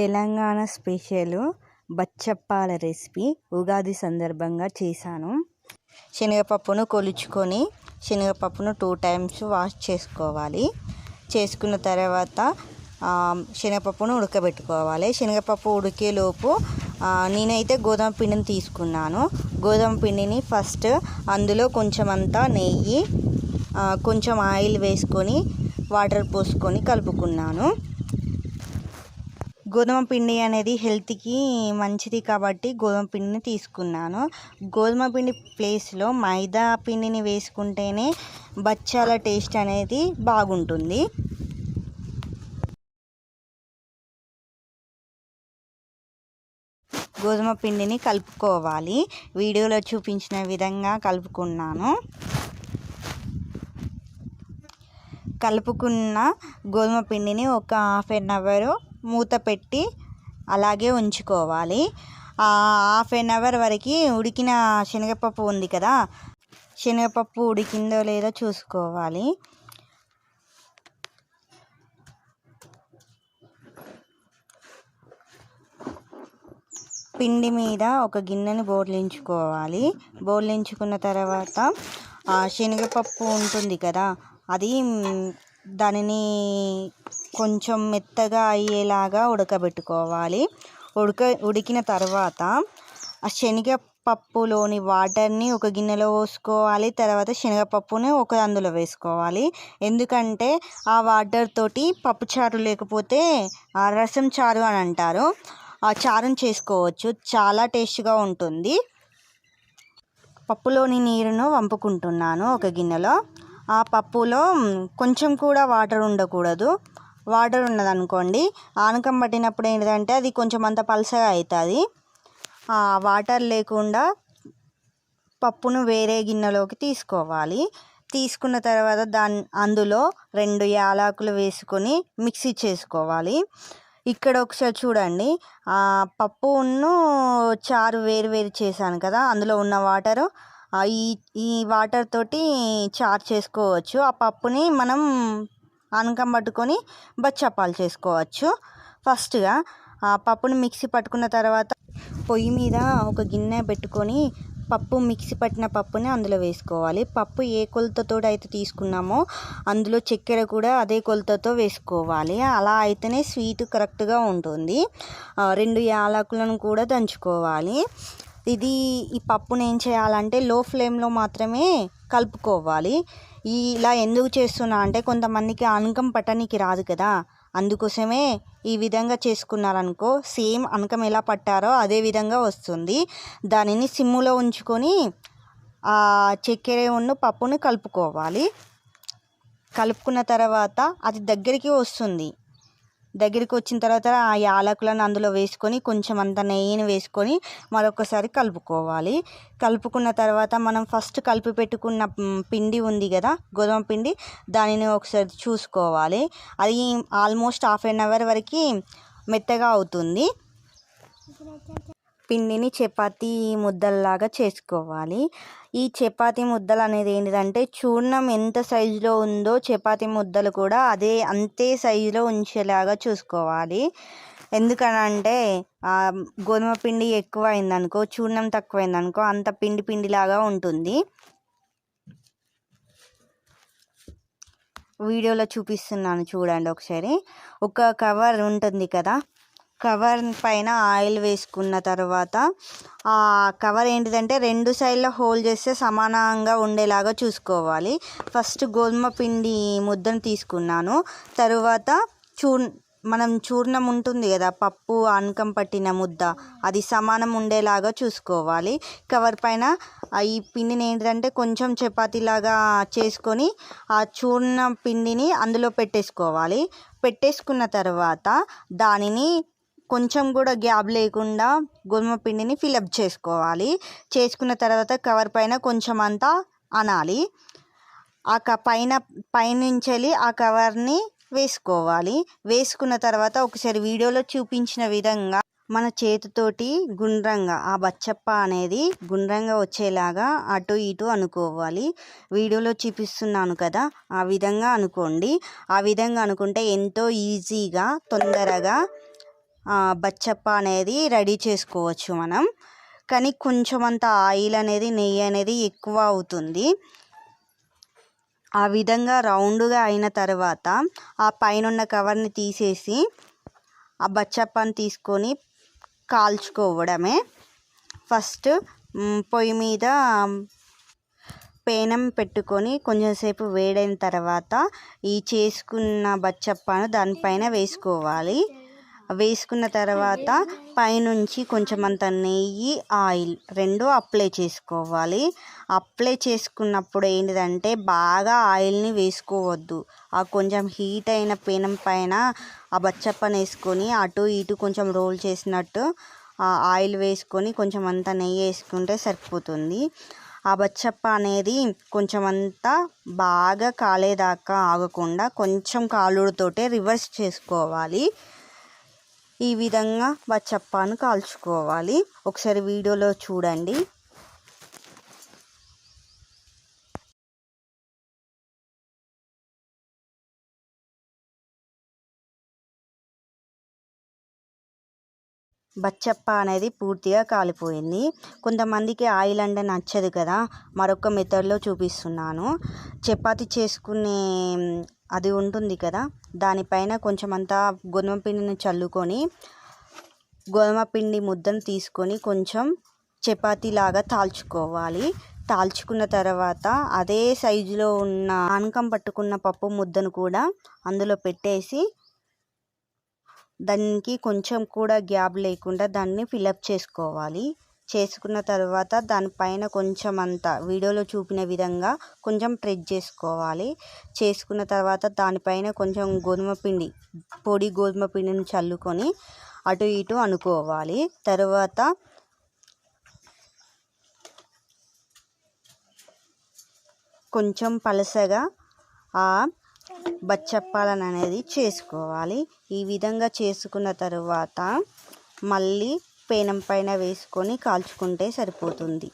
Telangana special బచ్చప్పాల recipe Ugadi సందర్భంగా చేశాను. శనగపప్పును కొలుచుకొని శనగపప్పును టూ టైమ్స్ వాష్ చేసుకోవాలి. చేసుకున్న తర్వాత శనగపప్పును ఉడకబెట్టుకోవాలి. శనగపప్పు ఉడికేలోపు నేనైతే గోధుమ పిండిని తీసుకున్నాను. గోధుమ పిండిని ఫస్ట్ అందులో కొంచెం అంతా నెయ్యి కొంచెం ఆయిల్ వేసుకొని వాటర్ పోసుకొని కలుపుకున్నాను. గోధుమ పిండి అనేది హెల్త్కి మంచిది కాబట్టి గోధుమ పిండిని తీసుకున్నాను. గోధుమ పిండి ప్లేస్లో మైదా పిండిని వేసుకుంటేనే బచ్చాల టేస్ట్ అనేది బాగుంటుంది. గోధుమ పిండిని కలుపుకోవాలి. వీడియోలో చూపించిన విధంగా కలుపుకున్నాను. కలుపుకున్న గోధుమ పిండిని ఒక హాఫ్ అన్ అవర్ మూత పెట్టి అలాగే ఉంచుకోవాలి. హాఫ్ అన్ అవర్ వరకు ఉడికిన శనగపప్పు ఉంది కదా శనగపప్పు ఉడికిందో లేదో చూసుకోవాలి. పిండి మీద ఒక గిన్నెని బోర్లించుకోవాలి. బోర్లించుకున్న తర్వాత శనగపప్పు ఉంటుంది కదా అది దానిని కొంచెం మెత్తగా అయ్యేలాగా ఉడకబెట్టుకోవాలి. ఉడక ఉడికిన తర్వాత ఆ శనగపప్పులోని వాటర్ని ఒక గిన్నెలో పోసుకోవాలి. తర్వాత శనగపప్పుని ఒక అందులో వేసుకోవాలి. ఎందుకంటే ఆ వాటర్ తోటి పప్పుచారు లేకపోతే రసం చారు అని అంటారు. ఆ చారుని చేసుకోవచ్చు. చాలా టేస్ట్గా ఉంటుంది. పప్పులోని నీరును వంపుకుంటున్నాను ఒక గిన్నెలో. ఆ పప్పులో కొంచెం కూడా వాటర్ ఉండకూడదు. వాటర్ ఉన్నదనుకోండి ఆనకం పట్టినప్పుడు ఏంటంటే అది కొంచెం అంత పలసగా అవుతుంది వాటర్ లేకుండా పప్పును వేరే గిన్నెలోకి తీసుకోవాలి. తీసుకున్న తర్వాత దాని అందులో రెండు యాలకులు వేసుకొని మిక్సీ చేసుకోవాలి. ఇక్కడ ఒకసారి చూడండి పప్పును చారు వేరు వేరు చేశాను కదా అందులో ఉన్న వాటరు ఈ ఈ వాటర్ తోటి చారు చేసుకోవచ్చు. ఆ పప్పుని మనం అనకం పట్టుకొని బచ్చప్పాలు చేసుకోవచ్చు. ఫస్ట్గా ఆ పప్పుని మిక్సీ పట్టుకున్న తర్వాత పొయ్యి మీద ఒక గిన్నె పెట్టుకొని పప్పు మిక్సీ పట్టిన పప్పుని అందులో వేసుకోవాలి. పప్పు ఏ కొలతతో అయితే తీసుకున్నామో అందులో చక్కెర కూడా అదే కొలతతో వేసుకోవాలి. అలా అయితేనే స్వీట్ కరెక్ట్గా ఉంటుంది. రెండు యాలకులను కూడా దంచుకోవాలి. ఇది ఈ పప్పును ఏం చేయాలంటే లో ఫ్లేమ్లో మాత్రమే కలుపుకోవాలి. ఈ ఇలా ఎందుకు చేస్తున్నా అంటే కొంతమందికి అనకం పట్టడానికి రాదు కదా. అందుకోసమే ఈ విధంగా చేసుకున్నారనుకో సేమ్ అనకం ఎలా పట్టారో అదే విధంగా వస్తుంది. దానిని సిమ్ములో ఉంచుకొని చక్కెర ఉన్న పప్పును కలుపుకోవాలి. కలుపుకున్న తర్వాత అది దగ్గరికి వస్తుంది. దగ్గరికి వచ్చిన తర్వాత ఆ యాలకులను అందులో వేసుకొని కొంచెం అంత నెయ్యిని వేసుకొని మరొకసారి కలుపుకోవాలి. కలుపుకున్న తర్వాత మనం ఫస్ట్ కలిపి పెట్టుకున్న పిండి ఉంది కదా గోధుమ పిండి దానిని ఒకసారి చూసుకోవాలి. అది ఆల్మోస్ట్ హాఫ్ అన్ అవర్ వరకు మెత్తగా అవుతుంది. పిండిని చపాతీ ముద్దల్లాగా చేసుకోవాలి. ఈ చపాతీ ముద్దలు అనేది ఏంటిదంటే చూర్ణం ఎంత సైజులో ఉందో చపాతీ ముద్దలు కూడా అదే అంతే సైజులో ఉంచేలాగా చూసుకోవాలి. ఎందుకనంటే గోధుమ పిండి ఎక్కువ అయిందనుకో చూర్ణం తక్కువైందనుకో అంత పిండి పిండిలాగా ఉంటుంది. వీడియోలో చూపిస్తున్నాను చూడండి ఒకసారి. ఒక కవర్ ఉంటుంది కదా కవర్ పైన ఆయిల్ వేసుకున్న తర్వాత ఆ కవర్ ఏంటిదంటే రెండు సైడ్ల హోల్ చేస్తే సమానంగా ఉండేలాగా చూసుకోవాలి. ఫస్ట్ గోధుమ పిండి ముద్దను తీసుకున్నాను. తరువాత చూ మనం చూర్ణం ఉంటుంది కదా పప్పు ఆనకం పట్టిన ముద్ద అది సమానం ఉండేలాగా చూసుకోవాలి. కవర్ పైన ఈ పిండిని ఏంటంటే కొంచెం చపాతీలాగా చేసుకొని ఆ చూర్ణం పిండిని అందులో పెట్టేసుకోవాలి. పెట్టేసుకున్న తర్వాత దానిని కొంచెం కూడా గ్యాప్ లేకుండా గోధుమ పిండిని ఫిలప్ చేసుకోవాలి. చేసుకున్న తర్వాత కవర్ పైన కొంచెం అంతా అనాలి. ఆ క పైన పైనుంచి ఆ కవర్ని వేసుకోవాలి. వేసుకున్న తర్వాత ఒకసారి వీడియోలో చూపించిన విధంగా మన చేతితోటి గుండ్రంగా ఆ బచ్చప్ప అనేది గుండ్రంగా వచ్చేలాగా అటు ఇటు అనుకోవాలి. వీడియోలో చూపిస్తున్నాను కదా ఆ విధంగా అనుకోండి. ఆ విధంగా అనుకుంటే ఎంతో ఈజీగా తొందరగా బచ్చప్ప అనేది రెడీ చేసుకోవచ్చు మనం. కానీ కొంచెం అంత ఆయిల్ అనేది నెయ్యి అనేది ఎక్కువ అవుతుంది. ఆ విధంగా రౌండ్గా అయిన తర్వాత ఆ పైన ఉన్న కవర్ని తీసేసి ఆ బచ్చప్పని తీసుకొని కాల్చుకోవడమే. ఫస్ట్ పొయ్యి మీద పేనం పెట్టుకొని కొంచెంసేపు వేడైన తర్వాత ఈ చేసుకున్న బచ్చప్పను దానిపైన వేసుకోవాలి. వేసుకున్న తర్వాత పైనుంచి కొంచెం అంత నెయ్యి ఆయిల్ రెండు అప్లై చేసుకోవాలి. అప్లై చేసుకున్నప్పుడు ఏంటిదంటే బాగా ఆయిల్ని వేసుకోవద్దు. ఆ కొంచెం హీట్ అయిన పెనం పైన ఆ బచ్చప్పని వేసుకొని అటు ఇటు కొంచెం రోల్ చేసినట్టు ఆ ఆయిల్ వేసుకొని కొంచెం అంత నెయ్యి వేసుకుంటే సరిపోతుంది. ఆ బచ్చప్ప అనేది కొంచెం అంతా బాగా కాలేదాకా ఆగకుండా కొంచెం కాలుడుతోటే రివర్స్ చేసుకోవాలి. ఈ విధంగా బచ్చప్పను కాల్చుకోవాలి. ఒకసారి వీడియోలో చూడండి. బచ్చప్ప అనేది పూర్తిగా కాలిపోయింది. కొంతమందికి ఆయిల్ అంటే నచ్చదు కదా. మరొక మెథడ్లో చూపిస్తున్నాను. చపాతి చేసుకునే అది ఉంటుంది కదా. దానిపైన కొంచెం అంతా గోధుమ పిండిని చల్లుకొని గోధుమ పిండి ముద్దను తీసుకొని కొంచెం చపాతీ లాగా తాల్చుకోవాలి. తాల్చుకున్న తర్వాత అదే సైజులో ఉన్న ఆనకం పట్టుకున్న పప్పు ముద్దను కూడా అందులో పెట్టేసి దానికి కొంచెం కూడా గ్యాప్ లేకుండా దాన్ని ఫిలప్ చేసుకోవాలి. చేసుకున్న తర్వాత దానిపైన కొంచెం అంత వీడియోలో చూపిన విధంగా కొంచెం ప్రెస్ చేసుకోవాలి. చేసుకున్న తర్వాత దానిపైన కొంచెం గోధుమ పిండి పొడి గోధుమ పిండిని చల్లుకొని అటు ఇటు అనుకోవాలి. తర్వాత కొంచెం పలసగా ఆ బచ్చప్పాలను అనేది చేసుకోవాలి. ఈ విధంగా చేసుకున్న తర్వాత మళ్ళీ పేనం పైన వేసుకొని కాల్చుకుంటే సరిపోతుంది.